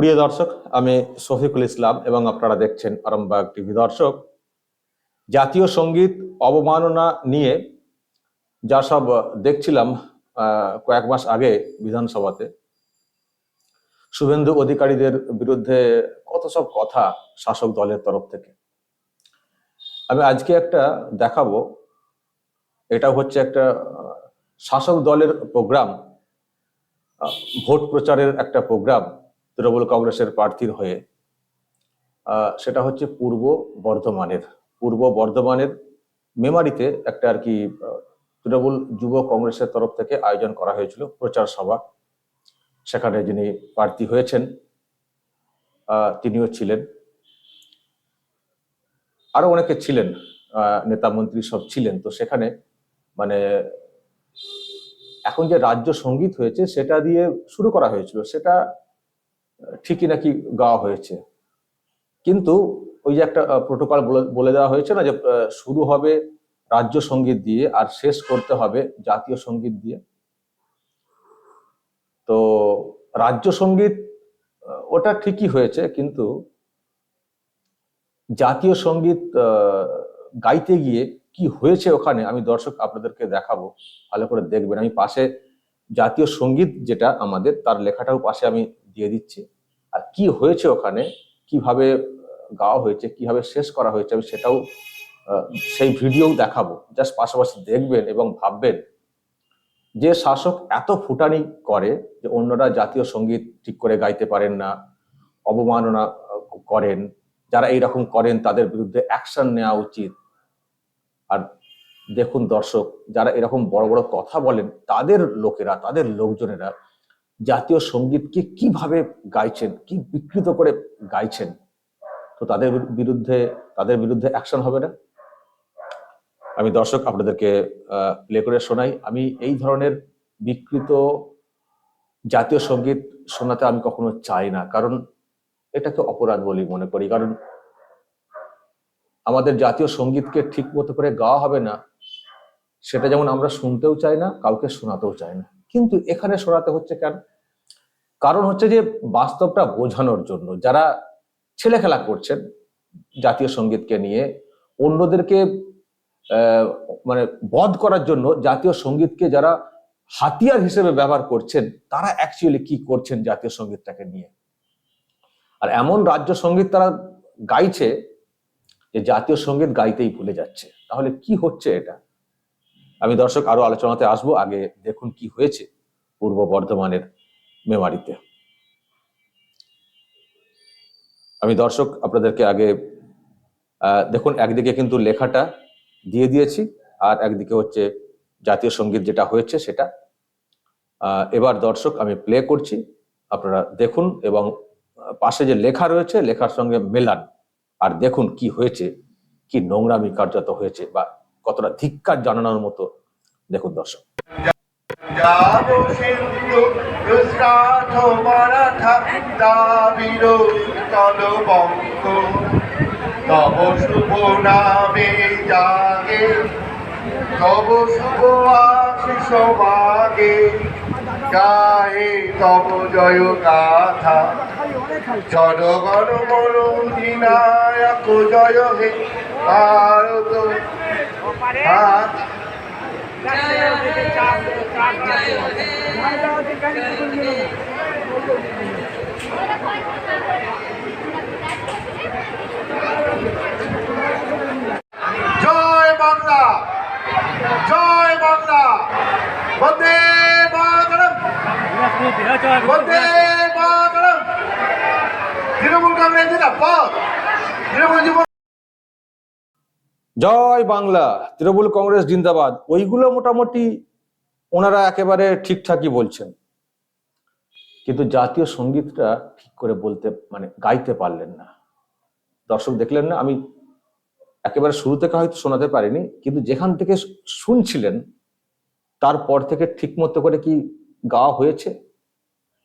প্রিয় দর্শক, আমি শফিকুল ইসলাম এবং আপনারা দেখছেন আরামবাগ টিভি দর্শক। জাতীয় সংগীত অবমাননা নিয়ে যা সব দেখছিলাম কয়েক মাস আগে বিধানসভাতে, শুভেন্দু অধিকারীদের বিরুদ্ধে কত সব কথা শাসক দলের তরফ থেকে। আমি আজকে একটা দেখাবো, এটা হচ্ছে একটা শাসক দলের প্রোগ্রাম ভোট প্রচারের একটা প্রোগ্রাম। তৃণমূল কংগ্রেসের প্রার্থীর হয়ে সেটা হচ্ছে পূর্ব বর্ধমানের পূর্ব বর্ধমানের মেমারিতে একটা আর কি তৃণমূল যুব কংগ্রেসের তরফ থেকে আয়োজন করা হয়েছিল, প্রচার সভা। সেখানে যিনি প্রার্থী হয়েছেন তিনিও ছিলেন। আরও অনেকে ছিলেন নেতা মন্ত্রী সব ছিলেন। তো সেখানে মানে এখন যে রাজ্য সংগীত হয়েছে, সেটা দিয়ে শুরু করা হয়েছিল। সেটা ঠিকই নাকি গাওয়া হয়েছে। কিন্তু ওই যে একটা প্রোটোকল বলে দেওয়া হয়েছে না যে শুরু হবে রাজ্য সংগীত দিয়ে আর শেষ করতে হবে জাতীয় সংগীত দিয়ে। তো রাজ্য সংগীত ওটা ঠিকই হয়েছে কিন্তু জাতীয় সংগীত গাইতে গিয়ে কি হয়েছে ওখানে আমি দর্শক আপনাদেরকে দেখাবো। ভালো করে দেখবেন। আমি পাশে জাতীয় সংগীত যেটা আমাদের, তার লেখাটাও পাশে আমি দিয়ে দিচ্ছি। আর কি হয়েছে ওখানে, কীভাবে গাওয়া হয়েছে, কীভাবে শেষ করা হয়েছে আমি সেটাও সেই ভিডিও দেখাবো। জাস্ট পাশাপাশি দেখবেন এবং ভাববেন যে শাসক এত ফুটানি করে যে অন্যরা জাতীয় সংগীত ঠিক করে গাইতে পারেন না, অবমাননা করেন। যারা এইরকম করেন তাদের বিরুদ্ধে অ্যাকশন নেওয়া উচিত। আর দেখুন দর্শক, যারা এরকম বড় বড় কথা বলেন, তাদের লোকেরা, তাদের লোকজনেরা জাতীয় সঙ্গীতকে কীভাবে গাইছেন, কি বিকৃত করে গাইছেন, তো তাদের বিরুদ্ধে তাদের বিরুদ্ধে অ্যাকশন হবে না। আমি দর্শক আপনাদেরকে প্লে করে শোনাই। আমি এই ধরনের বিকৃত জাতীয় সংগীত শোনাতে আমি কখনো চাই না, কারণ এটাকে অপরাধ বলি মনে করি। কারণ আমাদের জাতীয় সঙ্গীতকে ঠিক মতো করে গাওয়া হবে না সেটা যেমন আমরা শুনতেও চাই না, কাউকে শোনাতেও চাই না। কিন্তু এখানে শোনাতে হচ্ছে কেন? কারণ হচ্ছে যে বাস্তবটা বোঝানোর জন্য যারা ছেলে খেলা করছেন জাতীয় সঙ্গীতকে নিয়ে, অন্যদেরকে মানে বধ করার জন্য জাতীয় সঙ্গীতকে যারা হাতিয়ার হিসেবে ব্যবহার করছেন, তারা অ্যাকচুয়ালি কি করছেন জাতীয় সঙ্গীতটাকে নিয়ে? আর এমন রাজ্য সংগীত তারা গাইছে যে জাতীয় সংগীত গাইতেই ভুলে যাচ্ছে। তাহলে কি হচ্ছে এটা? আমি দর্শক আরও আলোচনাতে আসব। আগে দেখুন কি হয়েছে পূর্ব বর্ধমানের মেমারিতে। আমি দর্শক আপনাদেরকে আগে দেখুন, একদিকে কিন্তু লেখাটা দিয়ে দিয়েছি, আর একদিকে হচ্ছে জাতীয় সংগীত যেটা হয়েছে সেটা। এবার দর্শক আমি প্লে করছি, আপনারা দেখুন, এবং পাশে যে লেখা রয়েছে, লেখার সঙ্গে মেলান। আর দেখুন কি হয়েছে, কি নোংরামি কার্যত হয়েছে, বা কতটা ধিক্কার জানানোর মতো। দেখুন দর্শক। তব শুভ নামে জাগে, তব শুভ আশিস মাগে। গায়ে তব জয় গাথা, জনগণ মন অধিনায়ক জয় হে ভারত। হাত জয় বাংলা। জয় বাংলা। বন্দে মাতরম। বন্দে মাতরম। তৃণমূল কংগ্রেস জিন্দাবাদ। তৃণমূল জয় বাংলা, তৃণমূল কংগ্রেস জিন্দাবাদ, ওইগুলো মোটামুটি ওনারা একেবারে ঠিকঠাকই বলছেন। কিন্তু জাতীয় সঙ্গীতটা ঠিক করে বলতে মানে গাইতে পারলেন না। দর্শক দেখলেন না, আমি একেবারে শুরু থেকে হয়তো শোনাতে পারিনি, কিন্তু যেখান থেকে শুনছিলেন, তারপর থেকে ঠিক মতো করে কি গাওয়া হয়েছে?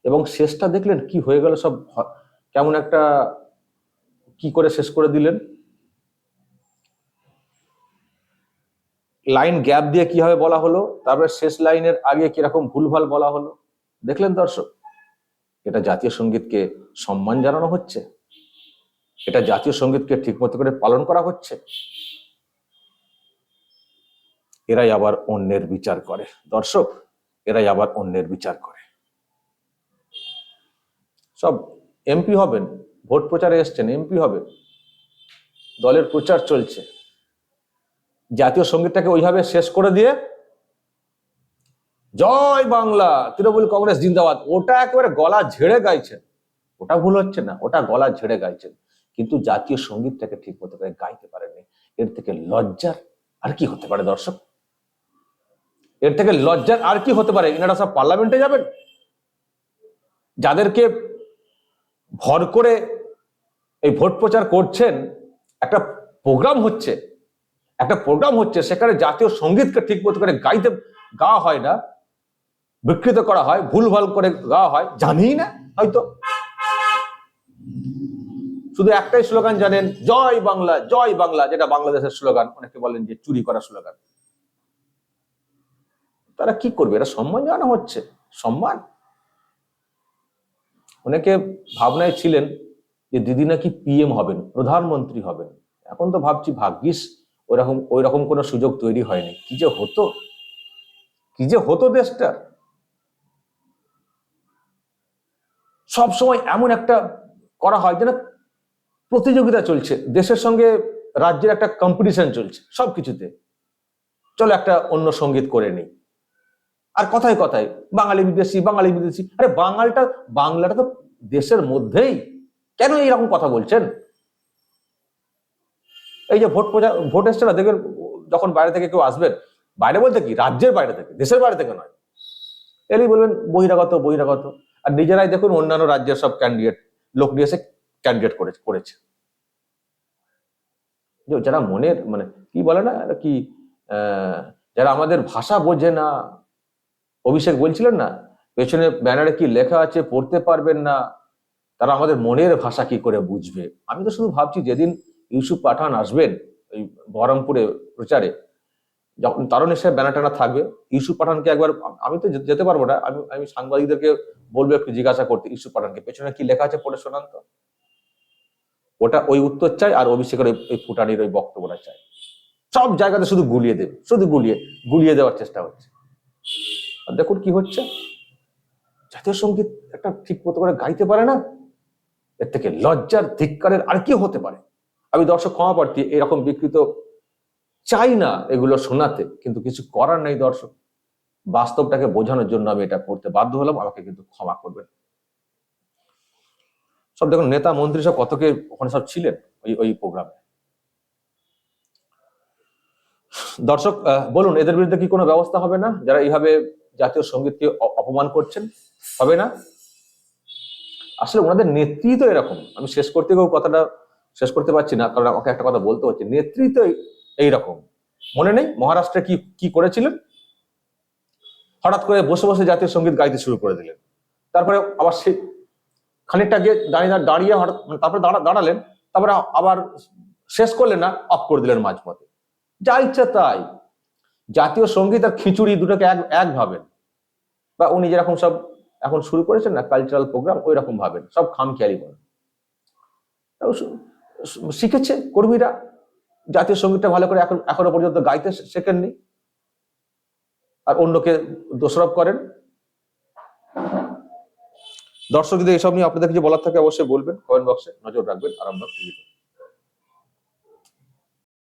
এবং শেষটা দেখলেন কি হয়ে গেল সব, কেমন একটা কি করে শেষ করে দিলেন? লাইন গ্যাপ দিয়ে কীভাবে বলা হলো, তারপরে শেষ লাইনের আগে কীরকম ভুলভাল বলা হলো। দেখলেন দর্শক, এটা জাতীয় সঙ্গীতকে সম্মান জানানো হচ্ছে, এটা জাতীয় সঙ্গীতকে ঠিকমতো করে পালন করা হচ্ছে। এরাই আবার অন্যের বিচার করে। দর্শক, এরাই আবার অন্যের বিচার করে। সব এমপি হবেন, ভোট প্রচারে এসছেন, এমপি হবে দলের প্রচার চলছে। জাতীয় সঙ্গীতটাকে ওইভাবে শেষ করে দিয়ে জয় বাংলা, তৃণমূল কংগ্রেস জিন্দাবাদ। ওটা একেবারে গলা ঝেড়ে গাইছেন। ওটা ভুল হচ্ছে না, ওটা গলা ঝেড়ে গাইছেন। কিন্তু জাতীয় সঙ্গীতটাকে ঠিক মতো করে গাইতে পারেনি এর থেকে লজ্জার আর কি হতে পারে দর্শক? এর থেকে লজ্জার আর কি হতে পারে? এনারা সব পার্লামেন্টে যাবেন? যাদেরকে ভর করে এই ভোট প্রচার করছেন, একটা প্রোগ্রাম হচ্ছে একটা প্রোগ্রাম হচ্ছে সেখানে জাতীয় সঙ্গীতকে ঠিক মতো করে গাইতে, গাওয়া হয় না, বিকৃত করা হয়, ভুলভাল করে গাওয়া হয় জানি না হয়তো। শুধু একটাই স্লোগান জানেন, জয় বাংলা জয় বাংলা, যেটা বাংলাদেশের স্লোগান, অনেকে বলেন যে চুরি করা স্লোগান। তারা কি করবে? এটা সম্মান জানানো হচ্ছে, সম্মান। অনেকে ভাবনায় ছিলেন যে দিদি নাকি পিএম হবেন, প্রধানমন্ত্রী হবেন। এখন তো ভাবছি, ভাগ্যিস ওইরকম ওই রকম কোনো সুযোগ তৈরি হয়নি। কি যে হতো? কি যে হতো দেশটা? সব সময় এমন একটা করা হয় যেন প্রতিযোগিতা চলছে। দেশের সঙ্গে রাজ্যের একটা কম্পিটিশন চলছে সব কিছুতে চলো একটা অন্য সংগীত করে নিই। আর কথায় কথায়, বাঙালি বিদেশি বাঙালি বিদেশি। আরে বাঙালটা, বাংলাটা তো দেশের মধ্যেই। কেন এইরকম কথা বলছেন? এই যে ভোট প্রচার, ভোট এসছে না দেখবেন যখন বাইরে থেকে কেউ আসবেন বাইরে বলতে কি? রাজ্যের বাইরে থেকে, দেশের বাইরে থেকে নয়। এলেই বলবেন, বহিরাগত বহিরাগত। আর নিজেরাই দেখুন, অন্যান্য রাজ্যের সব ক্যান্ডিডেট লোক নিয়ে এসে ক্যান্ডিডেট করে, করেছে। যারা মনের মানে কি বলে না কি যারা আমাদের ভাষা বোঝে না, অভিষেক বলছিলেন না, পেছনে ব্যানারে কি লেখা আছে, পড়তে পারবেন না, তারা আমাদের মনের ভাষা কি করে বুঝবে? আমি তো শুধু ভাবছি, যেদিন ইউসুফ পাঠান আসবেন ওই বহরমপুরে প্রচারে, যখন তারও নিশ্চয় ব্যানার টানা থাকবে। ইউসুফ পাঠানকে একবার আমি তো যেতে পারব না, আমি আমি সাংবাদিকদেরকে বলব একটু জিজ্ঞাসা করতে, ইউসুফ পাঠানকে, পেছনে কি লেখা আছে পড়ে শোনান তো। ওটা ওই উত্তর চাই আর অভিষেকের ওই ফুটানির ওই বক্তব্যটা চাই। সব জায়গাতে শুধু গুলিয়ে দেবে, শুধু গুলিয়ে গুলিয়ে দেওয়ার চেষ্টা হচ্ছে। আর দেখুন কি হচ্ছে। জাতীয় সংগীত একটা ঠিক মতো করে গাইতে পারে না, এর থেকে লজ্জার ধিক্কারের আর কি হতে পারে? আমি দর্শক ক্ষমা প্রার্থী এরকম বিকৃত চাই না এগুলো শোনাতে, কিন্তু কিছু করার নেই দর্শক। বাস্তবটাকে বোঝানোর জন্য আমি এটা করতে বাধ্য হলাম, আমাকে কিন্তু ক্ষমা করবেন। সব দেখুন, নেতা, মন্ত্রী সব কতকে ওখানে সব ছিলেন ওই ওই প্রোগ্রামে? দর্শক বলুন, এদের বিরুদ্ধে কি কোনো ব্যবস্থা হবে না? যারা এইভাবে জাতীয় সঙ্গীতকে অপমান করছেন, হবে না? আসলে ওনাদের নেত্রী তো এরকম। আমি শেষ করতে গিয়েও কথাটা শেষ করতে পারছি না, কারণ আমাকে একটা কথা বলতে হচ্ছে। নেত্রী তো এইরকম। মনে নেই মহারাষ্ট্রে কি কি করেছিলেন? হঠাৎ করে বসে বসে জাতীয় সংগীত গাইতে শুরু করে দিলেন। তারপরে আবার সে খানিকটা গিয়ে দাঁড়িয়ে দাঁড়িয়ে- হঠাৎ মানে তারপরে দাঁড়া- দাঁড়ালেন, তারপরে আবার শেষ করলেন না অফ করে দিলেন মাঝপথে। যা ইচ্ছা তাই। জাতীয় সংগীত আর খিচুড়ি দুটোকে এক এক ভাবেন। বা উনি যেরকম সব এখন শুরু করেছেন না কালচারাল প্রোগ্রাম ওই রকম ভাবেন। সব খামখেয়ালি করেন। শিখেছে কর্মীরা, জাতীয় সঙ্গীতটা ভালো করে এখন এখনও পর্যন্ত গাইতে শেখেননি। আর অন্যকে দোষারোপ করেন। দর্শক যদি এসব নিয়ে আপনাদের কিছু বলার থাকে অবশ্যই বলবেন কমেন্ট বক্সে নজর রাখবেন, আরামবাগ টিভিতে।